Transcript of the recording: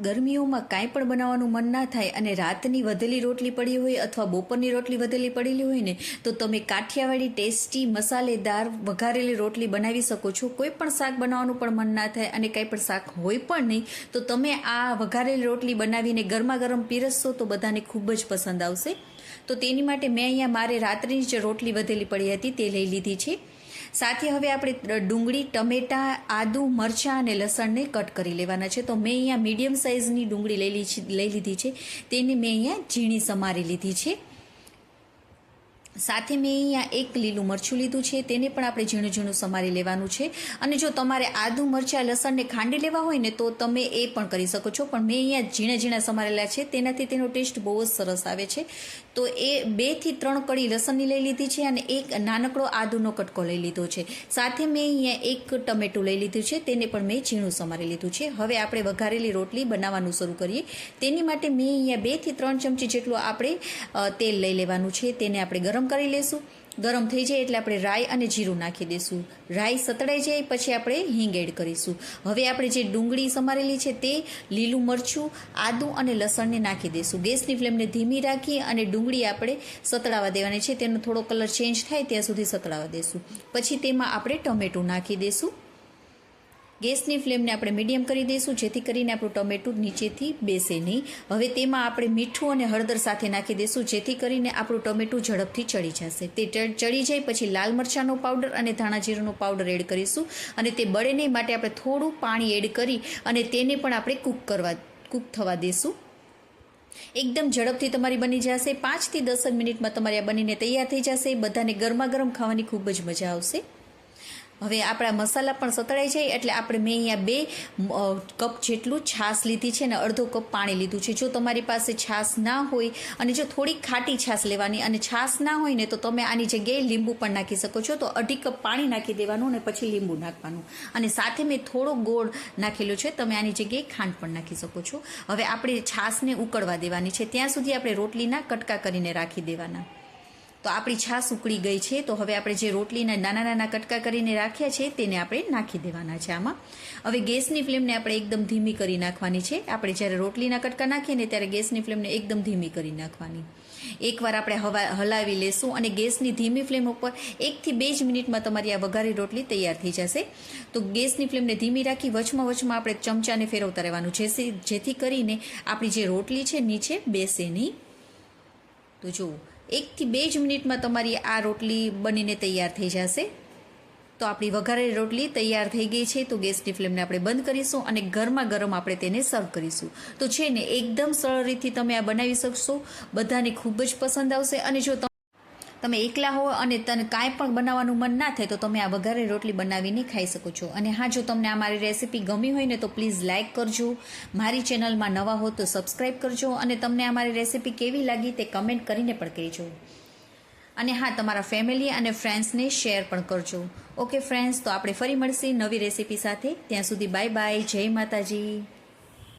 ગરમીઓમાં કાંઈ પણ બનાવવાનું મન ના થાય અને રાતની વધેલી રોટલી પડી હોય અથવા બપોરની રોટલી વધેલી પડેલી હોય ને, તો તમે કાઠિયાવાડી ટેસ્ટી મસાલેદાર વઘારેલી રોટલી બનાવી શકો છો. કોઈ પણ શાક બનાવવાનું પણ મન ના થાય અને કાંઈ પણ શાક હોય પણ નહીં, તો તમે આ વઘારેલી રોટલી બનાવીને ગરમા ગરમ પીરસશો તો બધાને ખૂબ જ પસંદ આવશે. તો તેની માટે મેં અહીંયા મારે રાત્રિની જે રોટલી વધેલી પડી હતી તે લઈ લીધી છે. સાથે હવે આપણે ડુંગળી, ટમેટાં, આદુ, મરચાં અને લસણને કટ કરી લેવાના છે. તો મેં અહીંયા મીડિયમ સાઇઝની ડુંગળી લઈ લઈ લીધી છે. તેને મેં અહીંયા ઝીણી સમારી લીધી છે. સાથે મેં અહીંયા એક લીલું મરચું લીધું છે. તેને પણ આપણે ઝીણું ઝીણું સમારી લેવાનું છે. અને જો તમારે આદુ, મરચાં, લસણને ખાંડી લેવા હોય ને, તો તમે એ પણ કરી શકો છો. પણ મેં અહીંયા ઝીણા ઝીણા સમારેલા છે. તેનાથી તેનો ટેસ્ટ બહુ જ સરસ આવે છે. તો એ બેથી ત્રણ કળી લસણની લઈ લીધી છે અને એક નાનકડો આદુનો કટકો લઈ લીધો છે. સાથે મેં અહીંયા એક ટમેટું લઈ લીધું છે, તેને પણ મેં ઝીણું સમારી લીધું છે. હવે આપણે વઘારેલી રોટલી બનાવવાનું શરૂ કરીએ. તેની માટે મેં અહીંયા બેથી ત્રણ ચમચી જેટલું આપણે તેલ લઈ લેવાનું છે. તેને આપણે ગરમ કરી લેશું. ગરમ થઈ જાય એટલે આપણે રાઈ અને જીરું નાખી દઈશું. રાઈ સતળાઈ જાય પછી આપણે હિંગ એડ કરીશું. હવે આપણે જે ડુંગળી સમારેલી છે તે લીલું મરચું, આદું અને લસણને નાખી દઈશું. ગેસની ફ્લેમને ધીમી રાખી અને ડુંગળી આપણે સતળાવા દેવાની છે. તેનો થોડો કલર ચેન્જ થાય ત્યાં સુધી સતળાવા દેશું. પછી તેમાં આપણે ટમેટું નાખી દઈશું. ગેસની ફ્લેમને આપણે મીડિયમ કરી દઈશું, જેથી કરીને આપણું ટમેટું નીચેથી બેસે નહીં. હવે તેમાં આપણે મીઠું અને હળદર સાથે નાખી દઈશું, જેથી કરીને આપણું ટમેટું ઝડપથી ચડી જશે. તે ચડી જાય પછી લાલ મરચાંનો પાવડર અને ધાણા જીરુંનો પાવડર એડ કરીશું અને તે બળે નહીં માટે આપણે થોડું પાણી એડ કરી અને તેને પણ આપણે કૂક કરવા, કૂક થવા દઈશું એકદમ ઝડપથી તમારી બની જશે. પાંચથી દસ મિનિટમાં તમારી આ બનીને તૈયાર થઈ જશે. બધાને ગરમા ગરમ ખાવાની ખૂબ જ મજા આવશે. હવે આપણા મસાલા પણ સતળાઈ જાય એટલે આપણે મેં અહીંયા બે કપ જેટલું છાશ લીધી છે અને અડધો કપ પાણી લીધું છે. જો તમારી પાસે છાશ ના હોય અને જો થોડી ખાટી છાશ લેવાની અને છાશ ના હોય ને તો તમે આની જગ્યાએ લીંબુ પણ નાખી શકો છો. તો અઢી કપ પાણી નાખી દેવાનું અને પછી લીંબુ નાખવાનું. અને સાથે મેં થોડો ગોળ નાખેલો છે. તમે આની જગ્યાએ ખાંડ પણ નાખી શકો છો. હવે આપણે છાશને ઉકળવા દેવાની છે. ત્યાં સુધી આપણે રોટલીના કટકા કરીને રાખી દેવાના. તો આપણી છાશ ઉકળી ગઈ છે, તો હવે આપણે જે રોટલીના નાના નાના કટકા કરીને રાખ્યા છે, તેને આપણે નાખી દેવાના છે આમાં. હવે ગેસની ફ્લેમને આપણે એકદમ ધીમી કરી નાખવાની છે. આપણે જ્યારે રોટલીના કટકા નાખીએ ને ત્યારે ગેસની ફ્લેમને એકદમ ધીમી કરી નાખવાની. એકવાર આપણે હવા હલાવી લેશું અને ગેસની ધીમી ફ્લેમ ઉપર એકથી બે જ મિનિટમાં તમારી આ વઘારી રોટલી તૈયાર થઈ જશે. તો ગેસની ફ્લેમને ધીમી રાખી વચમાં વચમાં આપણે ચમચાને ફેરવતા રહેવાનું જેથી જેથી કરીને આપણી જે રોટલી છે નીચે બેસે નહીં. તો જુઓ એકથી બે જ મિનિટમાં તમારી આ રોટલી બનીને તૈયાર થઈ જશે. તો આપણી વઘારેલી રોટલી તૈયાર થઈ ગઈ છે, તો ગેસની ફ્લેમને આપણે બંધ કરીશું અને ગરમા ગરમ આપણે તેને સર્વ કરીશું. તો છે ને, એકદમ સરળ રીતથી તમે આ બનાવી શકશો. બધાને ખૂબ જ પસંદ આવશે અને જો તમે એકલા હો અને તને કાંઈ પણ બનાવવાનું મન ના થાય તો તમે આ વઘારે રોટલી બનાવીને ખાઈ શકો છો. અને હા, જો તમને આ મારી રેસીપી ગમી હોય ને તો પ્લીઝ લાઇક કરજો. મારી ચેનલમાં નવા હો તો સબસ્ક્રાઈબ કરજો અને તમને આ મારી રેસીપી કેવી લાગી તે કમેન્ટ કરીને પણ કહેજો. અને હા, તમારા ફેમિલી અને ફ્રેન્ડ્સને શેર પણ કરજો. ઓકે ફ્રેન્ડ્સ તો આપણે ફરી મળશે નવી રેસીપી સાથે. ત્યાં સુધી બાય બાય જય માતાજી.